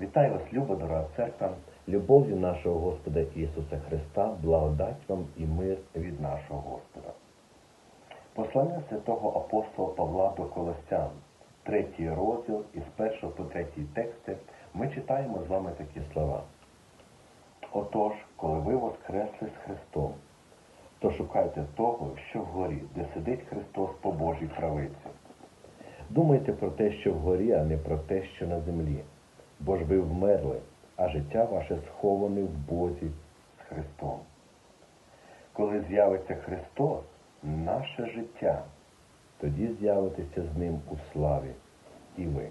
Вітаю вас, люба, дорога церква, любов'ю нашого Господа Ісуса Христа, благодать вам і мир від нашого Господа. Послання святого апостола Павла до Колосян, третій розділ із першого по третій тексти, ми читаємо з вами такі слова. Отож, коли ви воскресли з Христом, то шукайте того, що вгорі, де сидить Христос по Божій правиці. Думайте про те, що вгорі, а не про те, що на землі. Бо ж ви вмерли, а життя ваше сховане в Бозі з Христом. Коли з'явиться Христос, наше життя, тоді з'явитеся з Ним у славі і ви.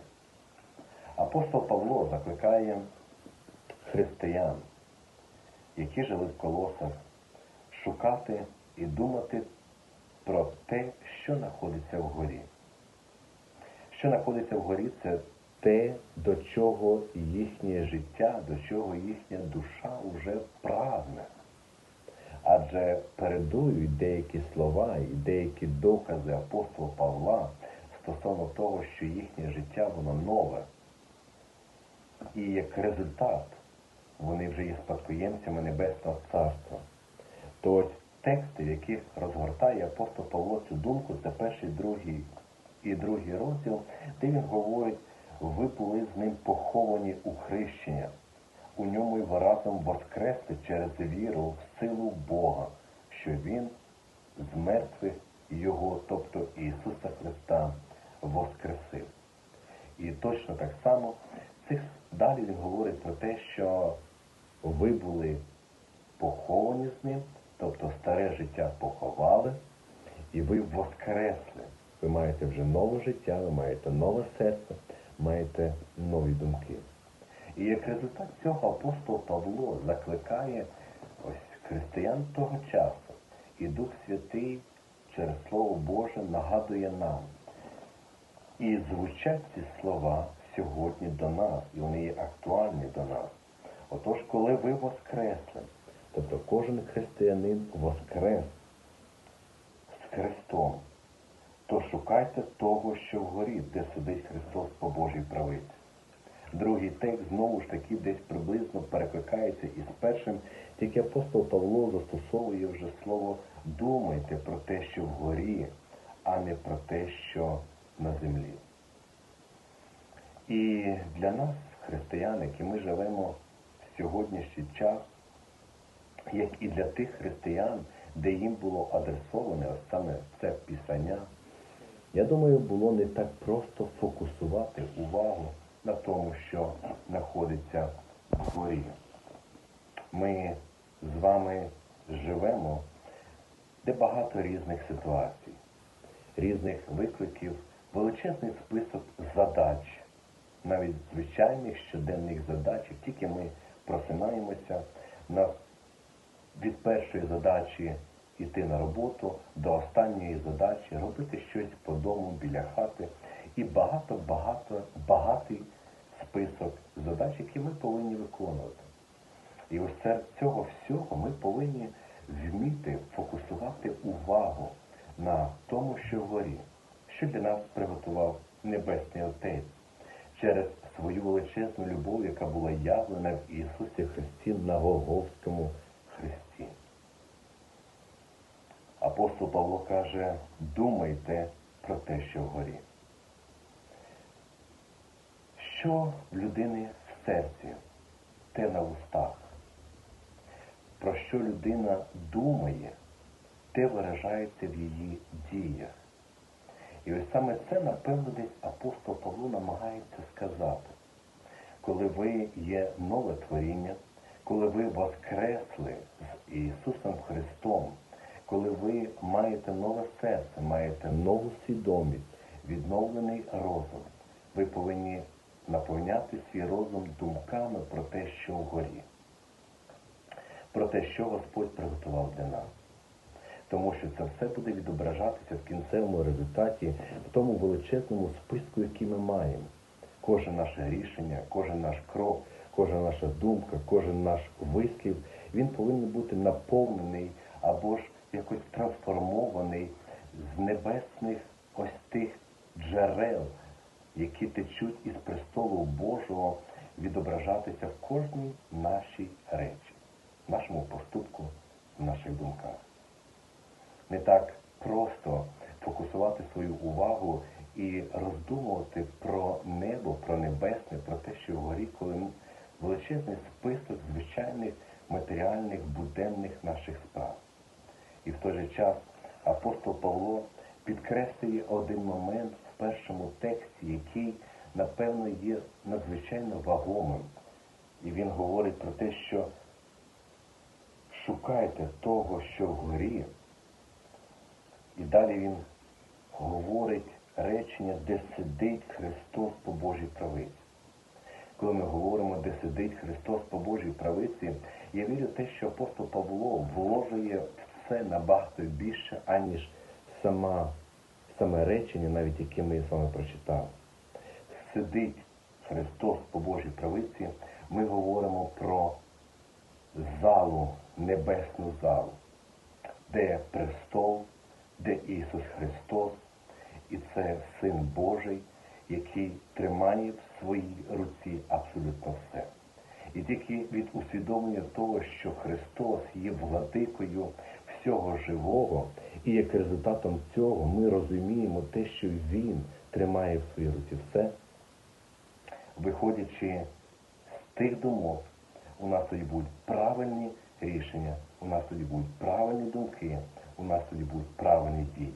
Апостол Павло закликає християн, які жили в колосах, шукати і думати про те, що знаходиться вгорі. Що знаходиться вгорі, це те, до чого їхнє життя, до чого їхня душа вже прагне. Адже передують деякі слова і деякі докази апостола Павла стосовно того, що їхнє життя воно нове. І як результат вони вже є спадкоємцями Небесного Царства. То ось тексти, в яких розгортає апостол Павло цю думку, це перший другий і другий розділ, де він говорить, ви були з ним поховані у хрещення. У ньому й ви разом воскресли через віру в силу Бога, що Він з мертвих Його, тобто Ісуса Христа, воскресив. І точно так само цих далі він говорить про те, що ви були поховані з ним, тобто старе життя поховали, і ви воскресли. Ви маєте вже нове життя, ви маєте нове серце, маєте нові думки. І як результат цього апостол Павло закликає ось християн того часу, і Дух Святий через Слово Боже нагадує нам. І звучать ці слова сьогодні до нас, і вони є актуальні до нас. Отож, коли ви воскресли, тобто кожен християнин воскрес з Христом, то шукайте того, що вгорі, де сидить Христос по Божій правиці. Другий текст знову ж таки десь приблизно перекликається із першим, тільки апостол Павло застосовує вже слово думайте про те, що вгорі, а не про те, що на землі. І для нас, християн, які ми живемо в сьогоднішній час, як і для тих християн, де їм було адресоване ось саме це писання, я думаю, було не так просто фокусувати увагу на тому, що знаходиться вгорі. Ми з вами живемо, де багато різних ситуацій, різних викликів, величезний список задач, навіть звичайних щоденних задач, тільки ми просинаємося на від першої задачі йти на роботу до останньої задачі, робити щось по дому біля хати і багато-багато багатий список задач, які ми повинні виконувати. І ось це цього всього ми повинні вміти фокусувати увагу на тому, що вгорі, що для нас приготував Небесний Отець через свою величезну любов, яка була явлена в Ісусі Христі на Голговському Христі. Апостол Павло каже, думайте про те, що вгорі. Що в людини в серці, те на устах. Про що людина думає, те виражається в її діях. І ось саме це, напевно, десь апостол Павло намагається сказати. Коли ви є нове творіння, коли ви воскресли з Ісусом Христом, коли ви маєте нове серце, маєте нову свідомість, відновлений розум, ви повинні наповняти свій розум думками про те, що вгорі, про те, що Господь приготував для нас. Тому що це все буде відображатися в кінцевому результаті, в тому величезному списку, який ми маємо. Кожне наше рішення, кожен наш крок, кожна наша думка, кожен наш вислів, він повинен бути наповнений або ж якось трансформований з небесних ось тих джерел, які течуть із престолу Божого відображатися в кожній нашій речі, в нашому поступку, в наших думках. Не так просто фокусувати свою увагу і роздумувати про небо, про небесне, про те, що вгорі, коли величезний список звичайних матеріальних буденних наших справ. І в той же час апостол Павло підкреслює один момент в першому тексті, який, напевно, є надзвичайно вагомим. І він говорить про те, що шукайте того, що вгорі. І далі він говорить речення, де сидить Христос по Божій правиці. Коли ми говоримо, де сидить Христос по Божій правиці, я вірю в те, що апостол Павло вложує в це набагато більше, аніж сама, саме речення, навіть яке ми з вами прочитали. Сидить Христос по Божій правиці, ми говоримо про залу, небесну залу, де престол, де Ісус Христос, і це Син Божий, який тримає в своїй руці абсолютно все. І тільки від усвідомлення того, що Христос є владикою всього живого, і як результатом цього ми розуміємо те, що Він тримає в своїй руці все, виходячи з тих думок, у нас тоді будуть правильні рішення, у нас тоді будуть правильні думки, у нас тоді будуть правильні дії,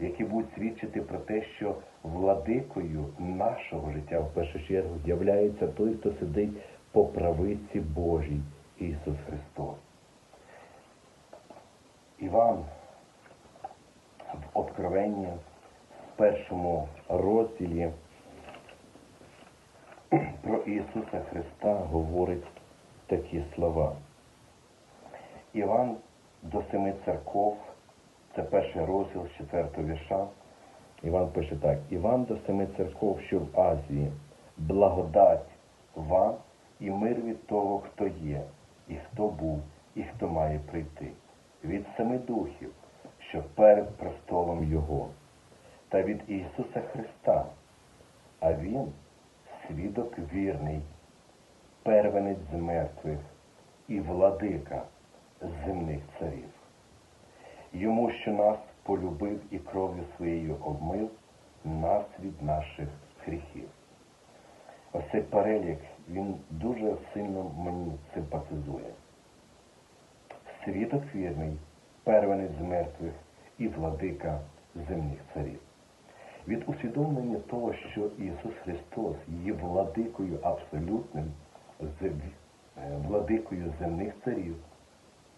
які будуть свідчити про те, що владикою нашого життя в першу чергу являється той, хто сидить по правиці Божій Ісус Христос. Іван в Откровенні в першому розділі про Ісуса Христа говорить такі слова. Іван до семи церков, це перший розділ з четвертого вірша. Іван пише так: Іван до семи церков, що в Азії, благодать вам і мир від того, хто є, і хто був, і хто має прийти, від семи духів, що перед престолом Його, та від Ісуса Христа, а Він свідок вірний, первенець з мертвих і владика земних царів. Йому, що нас полюбив і кров'ю своєю обмив нас від наших гріхів. Ось цей перелік, він дуже сильно мені симпатизує. Свідок вірний, первенець з мертвих і владика земних царів. Від усвідомлення того, що Ісус Христос є владикою абсолютним, е, владикою земних царів,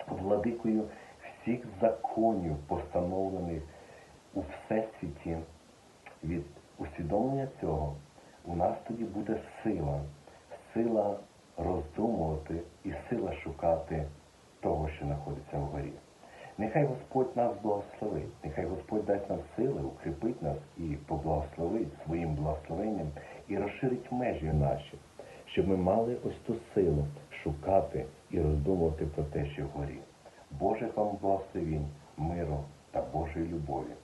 владикою всіх законів, постановлених у всесвіті, від усвідомлення цього у нас тоді буде сила, сила роздумувати і сила шукати того, що знаходиться вгорі. Нехай Господь нас благословить, нехай Господь дасть нам сили, укріпить нас і поблагословить своїм благословенням і розширить межі наші, щоб ми мали ось ту силу шукати і роздумувати про те, що вгорі. Божих вам благословінь, миру та Божої любові.